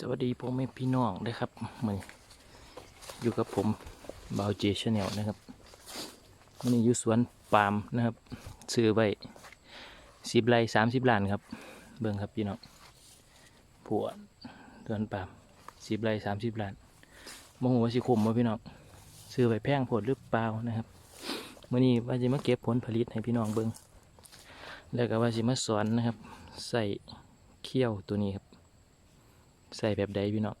สวัสดีพ่อแม่พี่น้องนะครับมืออยู่กับผมบาวเจชแนลนะครับวันนี้อยู่สวนปาล์มนะครับซื้อไว้สิบไร่สามสิบล้านครับ เบิ่งครับพี่น้องผัวสวนปาล์มสิบไร่สามสิบล้านโมโหว่าสิคุมว่าพี่น้องซื้อไว้แพงผดหรือเปล่านะครับมื่อนี้ว่าจะมาเก็บผลผลิตให้พี่น้องเบิ่งแล้วก็ว่าจะมาสอนนะครับ ใส่เขี้ยวตัวนี้ครับ ใส่แบบใดพี่น้อง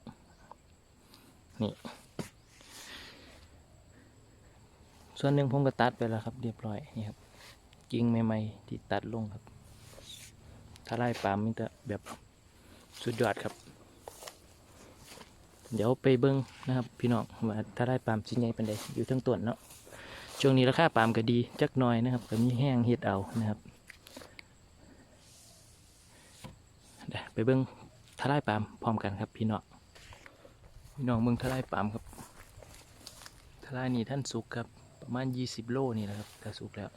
นี่ ส่วนหนึ่งผมก็ตัดไปแล้วครับ เรียบร้อยนี่ครับกิ่งใหม่ๆที่ตัดลงครับ ถ้าไล่ปามมันจะแบบสุดยอดครับ เดี๋ยวไปเบิ้งนะครับ พี่น้องว่าถ้าไล่ปามชิ้นใหญ่เป็นใดอยู่ทั้งต้นเนาะช่วงนี้ราคาปามก็ดีจักหน่อยนะครับก็มีแห้งเฮ็ดเอานะครับเดี๋ยวไปเบิ้ง ทลายปามพร้อมกันครับพี่น้องพี่น้องเมืองทลายปามครับทลายนี่ท่านสุกครับประมาณยี่สิบโลนี่แหละครับถ้าสุกแล้ว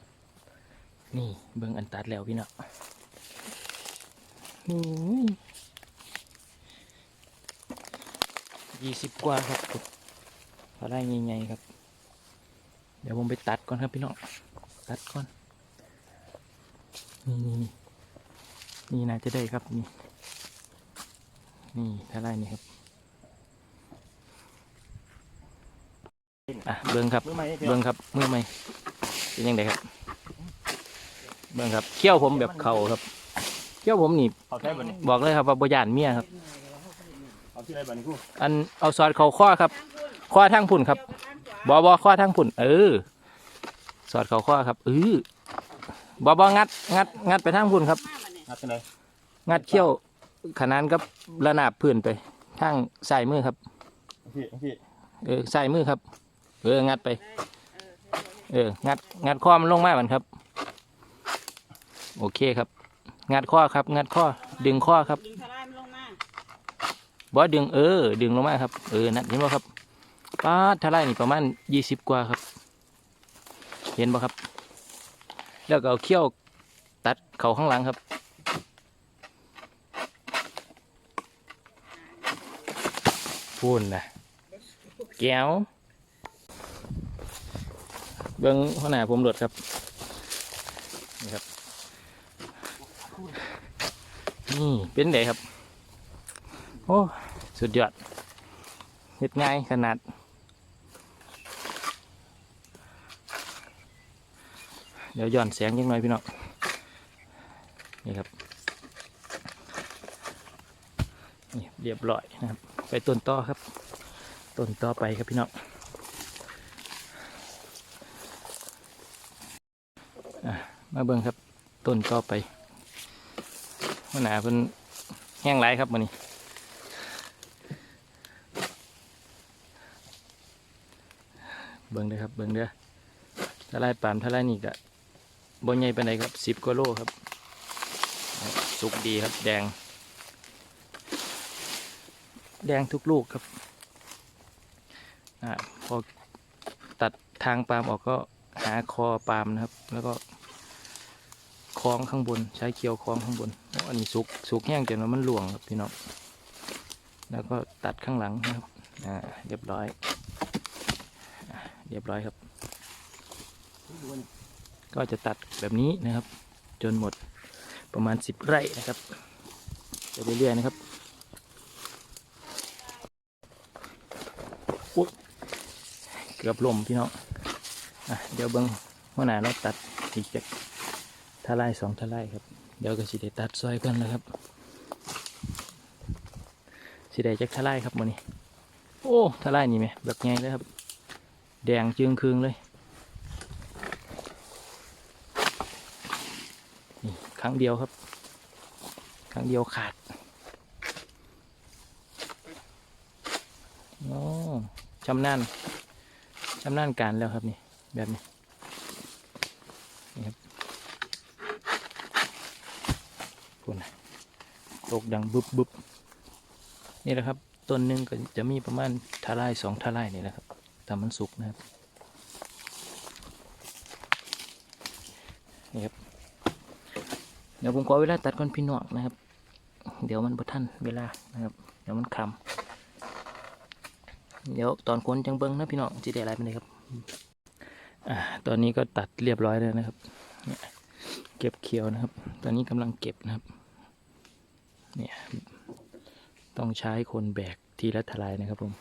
นี่เบิ่งอันตัดแล้วพี่น้องนี่ยี่สิบกว่าครับทลายใหญ่ๆครับ เดี๋ยวผมไปตัดก่อนครับพี่น้อง ตัดก่อน นี่นี่นี่นี่น่าจะได้ครับนี่ นี่ถ้าไล่นี่ครับอะเบิ้งครับมือใหม่พี่น้เบิ้องงครับมือใหม่เป็นยังไงครับ เบิ้งครับเขี้ยวผมแบบเข่าครับเขี้ยวผมนี่เอาใช้บันนี้บอกเลยครับว่าบยานเมียครับเอาที่ไรบันนี้กูอันเอาซอสเข่าข้อครับข้อทั้งพุ่นครับบอบอข้อทั้งพุ่น เออซอสเข่าข้อครับเออบอบองัด งัด งัดไปทั้งพุ่นครับนัดกันเลยงัดเขี้ยว ขนานกับระนาบพื้นไปทางใส่มือครับพี่พี่เออใส่มือครับ เอองัดไป เอองัดงัดข้อมันลงมาบันครับ โอเคครับ งัดข้อครับ งัดข้อดึงข้อครับดึงทลายมันลงมาบอสดึงเออ ดึงลงมาครับ เออนั่นเห็นบ่ครับป้าดทลายนี่ประมาณยี่สิบกว่าครับ เห็นบ่ครับ แล้วก็เอาเขี้ยวตัดเขาข้างหลังครับ พูนนะแก้ว เบิ้งข้างหน้าผมหลดครับ นี่ครับ นี่เป็นไงครับ โอ้ สุดยอดเฮ็ดง่ายขนาด เดี๋ยวย้อนแสงยังหน่อยพี่น้อง นี่ครับ นี่เรียบร้อยนะครับ ไปต้นต่อครับต้นต่อไปครับพี่น้องมาเบิ่งครับต้นต่อไปหัวหนาเป็นแห้งไรครับมันนี้เบิ่งเด้อครับเบิ่งเด้อถ้าไล่ปามถ้าไล่นี่ก็บนใหญ่ไปานครับสิบกว่าโลครับ สุกดีครับแดง แดงทุกลูกครับอ่าพอตัดทางปาล์มออกก็หาคอปาล์มนะครับ แล้วก็คล้องข้างบน ใช้เคียวคล้องข้างบนอันนี้สุกสุกแห้งจนมันหลวงครับพี่น้องแล้วก็ตัดข้างหลังนะครับอ่าเรียบร้อยเรียบร้อยครับ ก็จะตัดแบบนี้นะครับ จนหมดประมาณสิบไร่นะครับไปเรื่อยๆนะครับ เกือบล่มพี่น้องอะเดี๋ยวเบิ้งหัวหน้าเราตัดอีกจากทลายสองทลายครับ เดี๋ยวก็สิได้ตัดซอยกันแล้วครับสิได้จากทลายครับมันนี้ โอ้ทลายนี่ไหมแบบไงเลยครับ แดงจึงคืงเลยนี่ครั้งเดียวครับ ครั้งเดียวขาดโอ้ ชำนาญชำนาญการแล้วครับนี่แบบนี้นี่ครับคุณนตกดังบึบบึบนี่แหละครับต้นหนึ่งก็จะมีประมาณทลายสองทลายนี่แหละครับทำมันสุกนะครับนี่ครับเดี๋ยวผมขอเวลาตัดก่อนพี่น้องนะครับ เดี๋ยวมันบ่ทันเวลานะครับ เดี๋ยวมันคำ เดี๋ยวตอนคนจังเบิ้งนะพี่น้องจีได้อะไรไปเลยครับอ่าตอนนี้ก็ตัดเรียบร้อยแล้วนะครับเนี่ยเก็บเขียวนะครับ ตอนนี้กำลังเก็บนะครับ เนี่ยต้องใช้คนแบกทีละทลายนะครับผม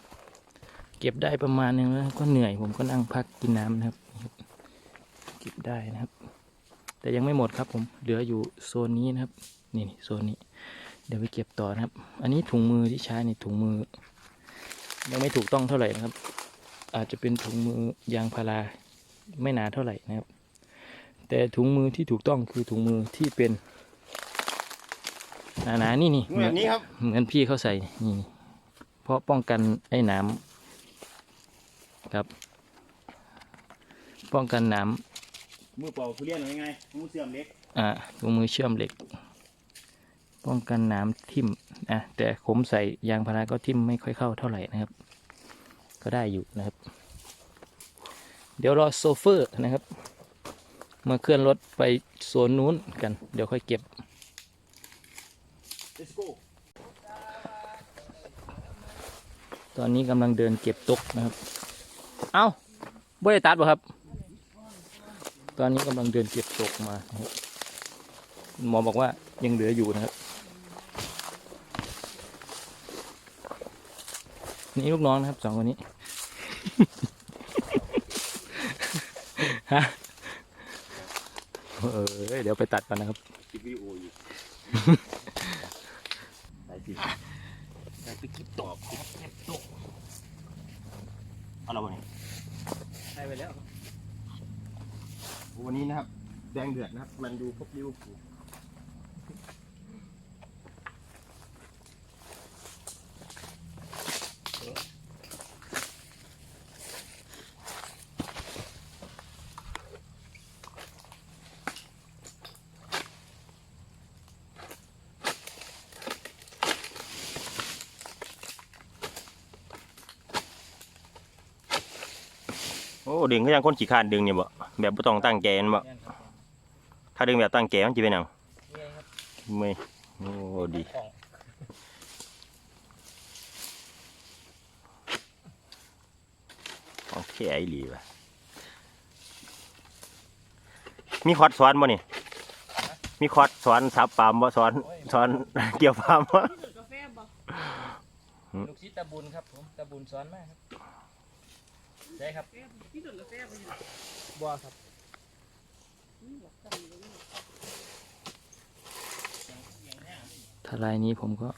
เก็บได้ประมาณนึงแล้วก็เหนื่อยผมก็นั่งพักกินน้ำนะครับ เก็บได้นะครับ แต่ยังไม่หมดครับผมเหลืออยู่โซนนี้นะครับ นี่นี่โซนนี้ เดี๋ยวไปเก็บต่อนะครับ อันนี้ถุงมือที่ใช้นี่ถุงมือ ยังไม่ถูกต้องเท่าไหร่นะครับ อาจจะเป็นถุงมือยางพาราไม่หนาเท่าไหร่นะครับ แต่ถุงมือที่ถูกต้องคือถุงมือที่เป็นหนาๆนี่นี่งูแบบนี้ครับเหมือนพี่เขาใส่นี่เพราะป้องกันไอ้หน้ำครับ ป้องกันหน้มือเปล่าคือเลี้ยนยังไงงูเสื่อมเล็กำอ่าถุงมือเชื่อมเหล็ก ป้องกันน้ำทิ่ม อะแต่ผมใส่ยางพาราก็ทิ่มไม่ค่อยเข้าเท่าไหร่นะครับ ก็ได้อยู่นะครับ เดี๋ยวรอโซเฟอร์นะครับ มาเคลื่อนรถไปโซนนู้นกัน เดี๋ยวค่อยเก็บเลสโก้ตอนนี้กำลังเดินเก็บตกนะครับ เอ้าบ่ได้ตัดป่ะครับ ตอนนี้กำลังเดินเก็บตกมานะครับคุณหมอบอกว่ายังเหลืออยู่นะครับ นี่ลูกน้องนะครับสองคนนี้ฮะเออเดี๋ยวไปตัดกันนะครับคลิปวิดีโออยู่ไหนสิไปเก็บตกเก็บตกเอาเราบ่เนี่ยใช่ไปแล้ววันนี้นะครับ แดงเดือดนะครับ มันดูพวกลิเวอ ดึงก็ยังคนขี้คร้านดึงเนี่ยบ่แบบบ่ต้องตั้งใจมันบ่ถ้าดึงแบบตั้งใจมันจะเป็นหยังไม่โอ้ดีโอเคไอ้หลีว่ะมีคอร์ดสอนบ่นี่ มีคอร์ดสอนสับปามบ่สอนสอนเกี่ยวปามบ่ลูกศิษย์ตาบุญครับผมตาบุญสอนมากครับ ใช่ครับแฟพี่โดนกาแฟไปอยู่บัวครับนี่บอกกันเลยทลายนี้ผมก็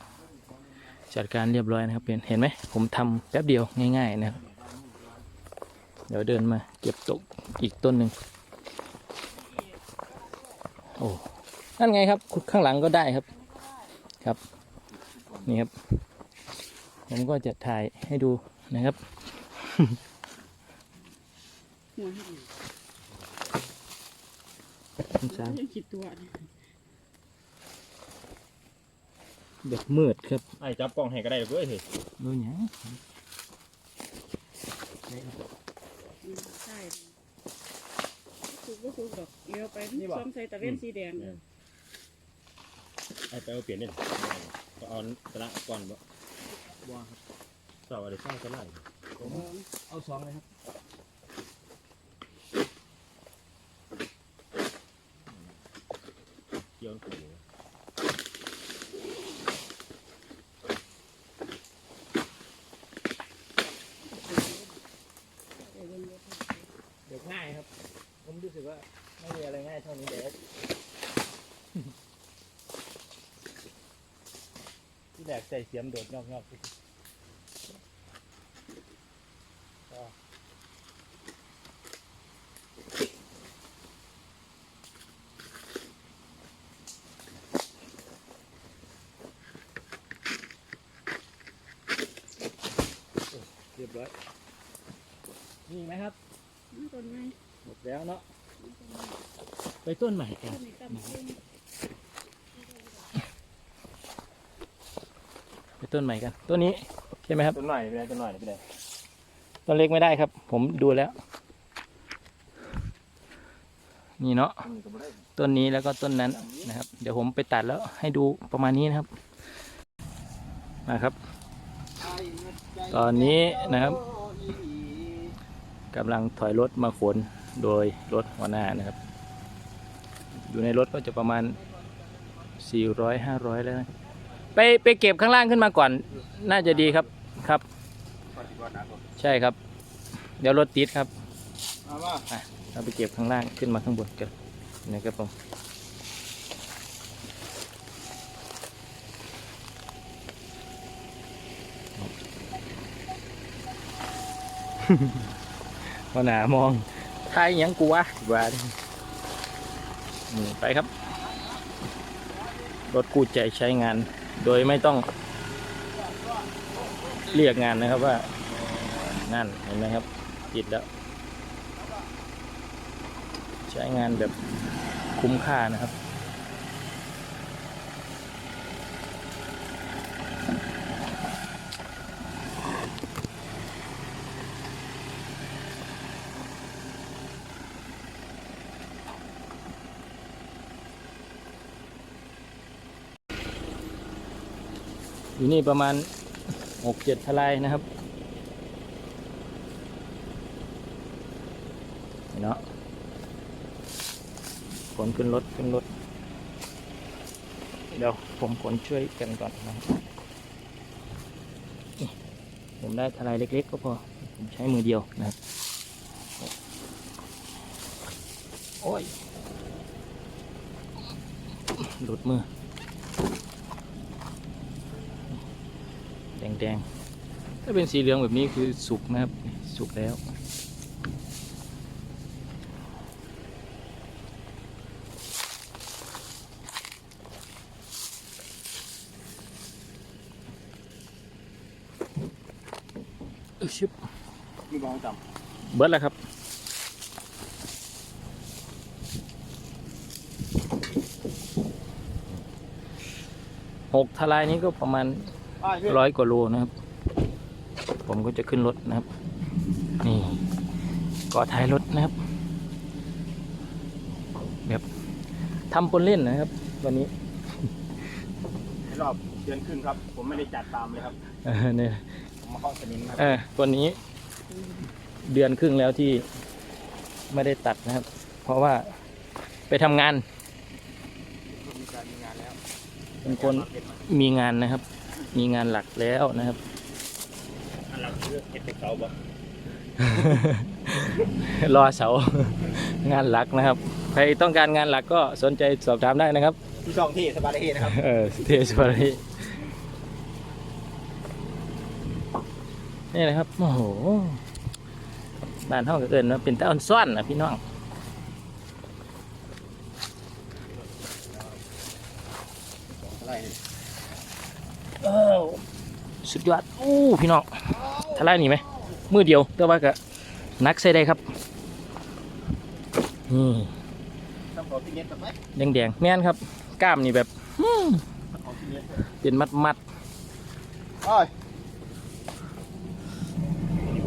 จัดการเรียบร้อยนะครับเป็นเห็นไหมผมทำแป๊บเดียวง่ายๆนะครับ เดี๋ยวเดินมาเก็บตกอีกต้นหนึ่งโอ้นั่นไงครับข้างหลังก็ได้ครับครับนี่ครับ ผมก็จะถ่ายให้ดูนะครับ หัวให้ดีคุณสามยังคิดตัวเนี่ยแบบมืดครับไอ้จับกล้องให้ก็ได้เว้ยเฮ้ยดูหยังใช่ถูกก็ถูกดอกเลี้ยวไปซ้อมใส่ตะเวนสีแดงไอ้ไปเอาเปลี่ยนเนี่ยก็เอาตะละก่อนบ่บ่ครับสาวอะไรสร้างตะละเอาสองเลยครับ เกี่ยวขู่ เดี๋ยวง่ายครับ ผมรู้สึกว่าไม่มีอะไรง่ายเท่านี้เด็ก ที่แหล กใส่เสียมโดดงอกๆก็เรียบร้อยมีไหมครับ ต้นไม้หมดแล้วเนาะ ไปต้นใหม่กัน ต้นนี้ตั้งเอง ไป ต้นใหม่กันต้นนี้ใช่ไหมครับต้นหน่อยไปไหนต้นหน่อยไปไหนต้นเล็กไม่ได้ครับ ผมดูแล้ว นี่เนาะต้นนี้แล้วก็ต้นนั้นนะครับ เดี๋ยวผมไปตัดแล้วให้ดูประมาณนี้นะครับนะครับ ตอนนี้นะครับกำลังถอยรถมาขนโดยรถหัวหน้านะครับ อยู่ในรถก็จะประมาณ 400 500 แล้วนะครับ ไปไปเก็บข้างล่างขึ้นมาก่อน น่าจะดีครับครับ ใช่ครับ เดี๋ยวรถติดครับเอาว่าเราไปเก็บข้างล่างขึ้นมาข้างบนกันนะครับผมพอหนามองทายยังกูวะว่าดินี่ไปครับ รถกู้ใจใช้งาน โดยไม่ต้องเรียกงานนะครับว่า นั่นเห็นไหมครับติดแล้ว ใช้งานแบบคุ้มค่านะครับ อยู่นี่ประมาณหกเจ็ดทลายนะครับเนาะขนขึ้นรถขึ้นรถ เดี๋ยวผมขนช่วยกันก่อนนะผมได้ทลายเล็กๆก็พอ ผมใช้มือเดียวนะครับโอ้ยหลุดมือ ดงๆ ถ้าเป็นสีเหลืองแบบนี้คือสุกนะครับ สุกแล้วอึ๊บชึบมีบองต่เบิร์ดแล้วครับหกทลายนี้ก็ประมาณำ ร้อยกว่าโลนะครับ ผมก็จะขึ้นรถนะครับ นี่ก่อท้ายรถนะครับแบบทำคนเล่นนะครับ วันนี้ รอบเดือนครึ่งครับ ผมไม่ได้จัดตามเลยครับเออเนี่ยผมมาเข้าสนิมครับเออวันนี้ เดือนครึ่งแล้วที่ไม่ได้ตัดนะครับ เพราะว่าไปทำงาน มีการมีงานแล้วเป็นคนมีงานนะครับ มีงานหลักแล้วนะครับอันเราคือเก็บเด็กเสาบ่รอเสางานหลักนะครับ ใครต้องการงานหลักก็สนใจสอบถามได้นะครับที่ช่องที่สบายเฮนะครับเออเทสบารีนี่นะครับโอ้โหบ้านห้องก็เอินว่าเป็นตาออนซ่อนนะพี่น้อง อะไร เออ สุดยอดอู้พี่น้องทลายหนีไหมมือเดียวแต่ว่าก็นักใส่ได้ครับนี่ต้องขอพี่เน็ตกับไหมแดงๆแม่นครับ กล้ามนี่แบบอื้อขอพี่เน็ตเป็นมัดมัดโอ้ย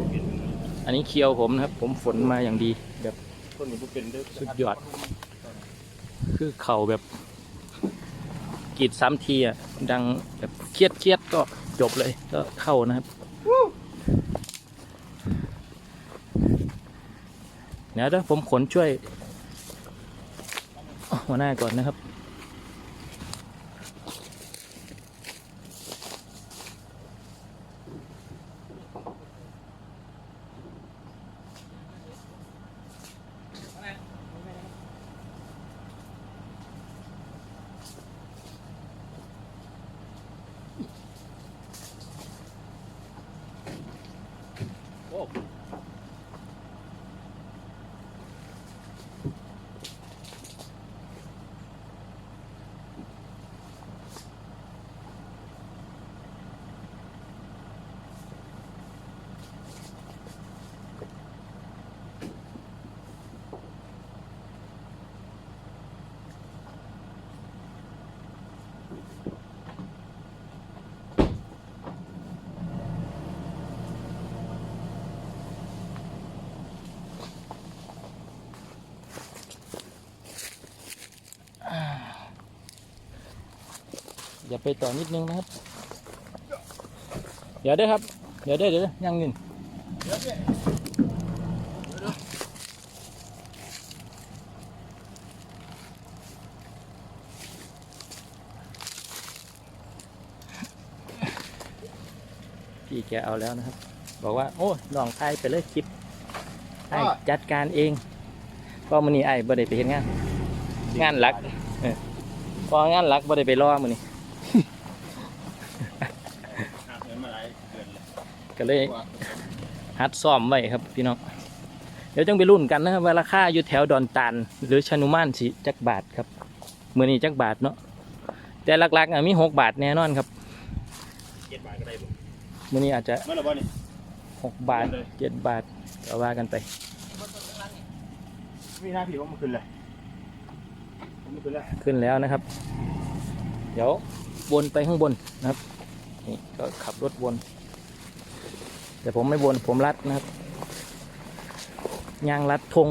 ๆอันนี้เคียวผมนะครับ ผมฝนมาอย่างดีแบบต้นนี้บุเป็นเด้อสุดยอด คือเข่าแบบกรีดซ้ำทีอะดังแบบเครียดเครียดๆก็ จบเลยก็เข้านะครับเดี๋ยวเดี๋ยวผมขนช่วยหัวหน้าก่อนนะครับ อย่าไปต่อนิดนึงนะครับ เดี๋ยวเด้อครับ เดี๋ยวเด้อเดี๋ยวเด้อยังเงินพี่แกเอาแล้วนะครับ บอกว่า โอ้ลองไทยไปเลยคลิปไอ้จัดการเองก็มันนี่ไอ้บ่ได้ไปเห็นงาน งานหลักเออพองานหลักบ่ได้ไปรอมื้อนี้ เงินมาหลายเดือนเลย ก็เลยฮัดซ้อมไว้ครับพี่น้องเดี๋ยวจังไปรุ่นกันนะครับว่าราคาอยู่แถวดอนตาลหรือชานุมานสิจักบาทครับมือนี้จักบาทเนาะแต่หลักๆอะมีหกบาทแน่นอนครับเจ็ดบาทก็ได้บ่มือนี้อาจจะเมื่อไหร่บ่นี่หกบาทเจ็ดบาทก็ว่ากันไปมีหน้าพี่ผมมาขึ้นเลยผมมาขึ้นแล้วขึ้นแล้วนะครับ เดี๋ยววนไปข้างบนนะครับนี่ก็ขับรถวน แต่ผมไม่วนผมลัดนะครับยางลัดธง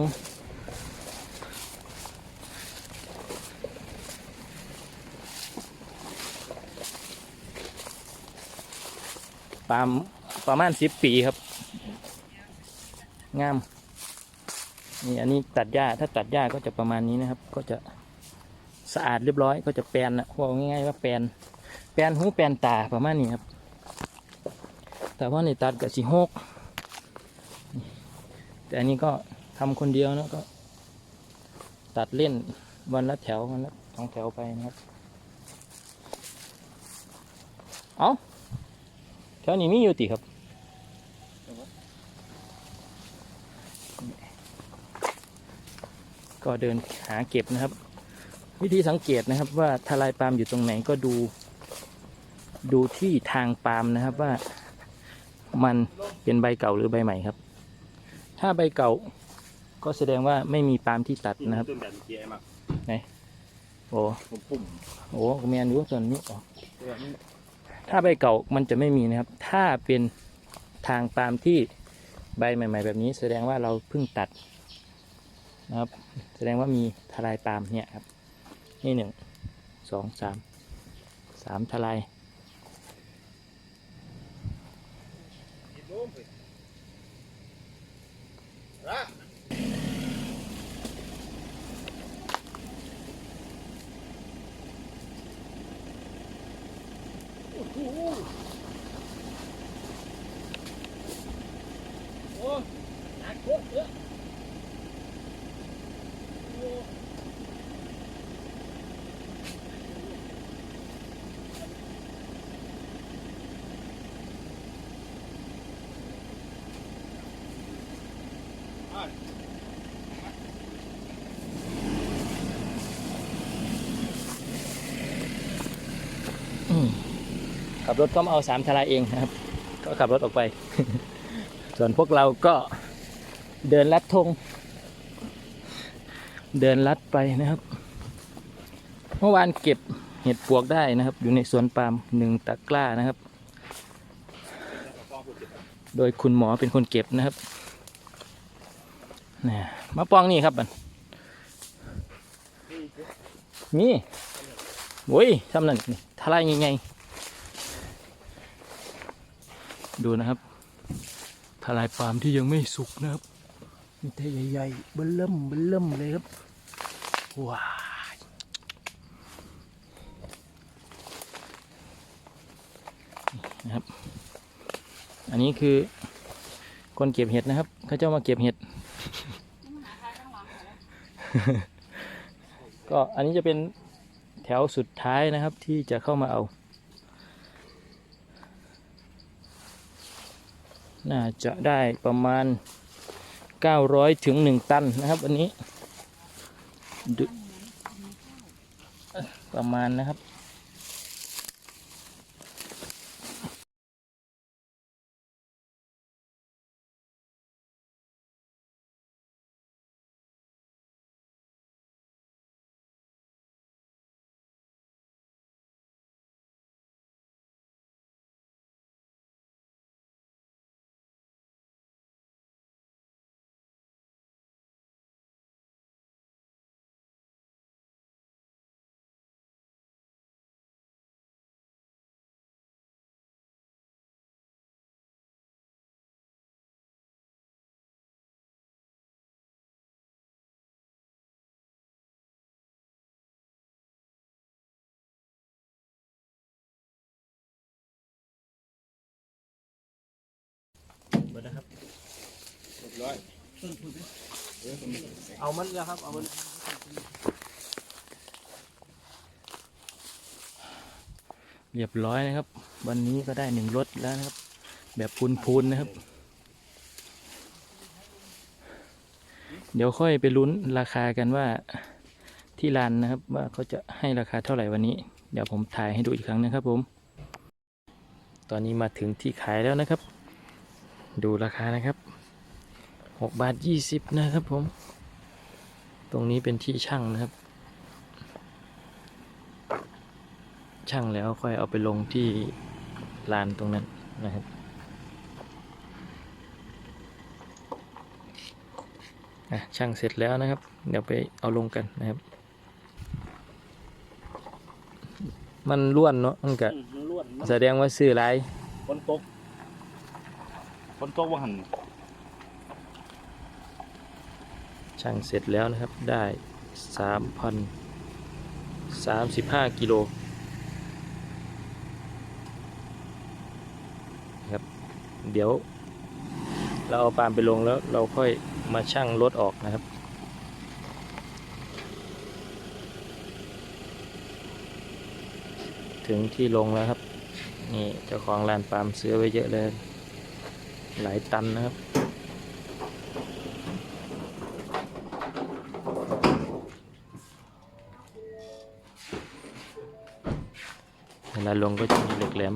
ปามประมาณสิบปีครับ งาม นี่อันนี้ตัดหญ้า ถ้าตัดหญ้าก็จะประมาณนี้นะครับ ก็จะสะอาดเรียบร้อย ก็จะแปลนนะว่าง่ายๆว่าแปลน แปลนหูแปลนตาประมาณนี้ครับ แต่ว่าในตัดกับสีหกแต่อันนี้ก็ทำคนเดียวนะก็ ตัดเล่นวันละแถววันละสองแถวไปนะครับ เอาแถวนี้มีอยู่ติครับก็เดินหาเก็บนะครับ วิธีสังเกตนะครับว่าทลายปาล์มอยู่ตรงไหนก็ดู ดูที่ทางปาล์มนะครับว่า มันเป็นใบเก่าหรือใบใหม่ครับ ถ้าใบเก่าก็แสดงว่าไม่มีปาล์มที่ตัดนะครับต้นแบบเกียร์มากโอ้ปุ่มโหแมนอยู่ส่วนนี้อ๋อนี้ถ้าใบเก่ามันจะไม่มีนะครับ ถ้าเป็นทางปาล์มที่ใบใหม่ ๆ แบบนี้ แสดงว่าเราเพิ่งตัดนะครับ แสดงว่ามีทลายปาล์มเนี่ยครับ นี่หนึ่งสองสามสามทลาย อื ขับรถก็มาเอาสามทลายเองนะครับ ก็ขับรถออกไป ส่วนพวกเราก็เดินลัดธงเดินลัดไปนะครับ เมื่อวานเก็บเห็ดปวกได้นะครับ อยู่ในสวนปาล์มหนึ่งตะกร้านะครับ โดยคุณหมอเป็นคนเก็บนะครับนี่มาปองนี่ครับบันนี่โอ้ยทำนั่นทลายยังไง ดูนะครับทลายปาล์มที่ยังไม่สุกนะครับมีแต่ใหญ่ๆเบิ่มเริ่มเบิ่มเริ่มเลยครับว้ายนี่นะครับ อันนี้คือคนเก็บเห็ดนะครับเขาเจ้ามาเก็บเห็ด ก็อันนี้จะเป็นแถวสุดท้ายนะครับที่จะเข้ามาเอา น่าจะได้ประมาณ 900ถึง1 ตันนะครับวันนี้ ประมาณนะครับ ดนะครับเรียบร้อยเอามันแล้วครับ เอามันเรียบร้อยนะครับ วันนี้ก็ได้หนึ่งรถแล้วนะครับ แบบพูนๆนะครับ เดี๋ยวค่อยไปลุ้นราคากันว่าที่ร้านนะครับ ว่าเขาจะให้ราคาเท่าไหร่วันนี้ เดี๋ยวผมถ่ายให้ดูอีกครั้งนะครับผม ตอนนี้มาถึงที่ขายแล้วนะครับ ดูราคานะครับหกบาทยี่สิบนะครับผม ตรงนี้เป็นที่ช่างนะครับ ช่างแล้วค่อยเอาไปลงที่ลานตรงนั้นนะครับอะช่างเสร็จแล้วนะครับ เดี๋ยวไปเอาลงกันนะครับ มันล้วนเนาะมันก็มันล้วนแสดงว่าซื้อหลายฝนตก ฝนตกว่าหันช่างเสร็จแล้วนะครับได้สามพันสามสิบห้ากิโลครับเดี๋ยว เราเอาปาล์มไปลงแล้วเราค่อยมาชั่งรถออกนะครับถึงที่ลงแล้วครับ นี่เจ้าของร้านปาล์มซื้อไว้เยอะเลย หลายตันนะครับ เวลาลงก็จะมีเหล็กแหลม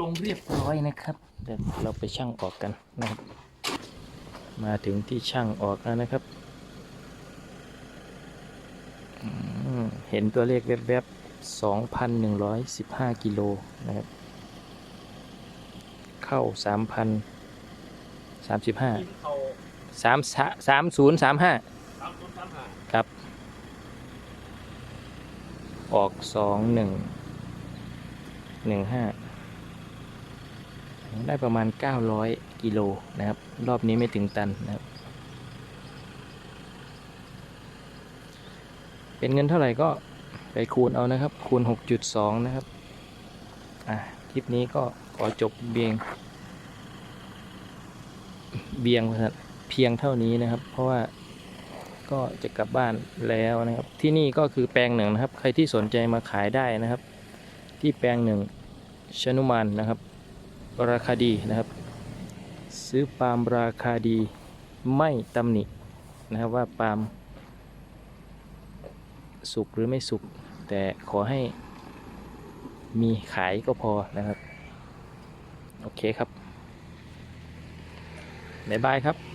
ลงเรียบร้อยนะครับเดี๋ยวเราไปช่างออกกันนะครับ มาถึงที่ช่างออกแล้วนะครับอืมเห็นตัวเลขแวบๆ2,115กิโลนะครับ เข้า3,035เขา3 3035สามศูนย์สามห้าครับ ออกสองหนึ่งหนึ่งห้า ได้ประมาณ 900 กิโลนะครับ รอบนี้ไม่ถึงตันนะครับ เป็นเงินเท่าไหร่ก็ไปคูณเอานะครับ คูณ 6.2 นะครับ อะคลิปนี้ก็ขอจบเบียง เบียงเพียงเท่านี้นะครับ เพราะว่าก็จะกลับบ้านแล้วนะครับ ที่นี่ก็คือแปลงหนึ่งนะครับ ใครที่สนใจมาขายได้นะครับ ที่แปลงหนึ่งชนุมานนะครับ ราคาดีนะครับ ซื้อปาล์มราคาดีไม่ตำหนินะครับว่าปาล์มสุกหรือไม่สุก แต่ขอให้มีขายก็พอนะครับ โอเคครับบ๊ายบายครับ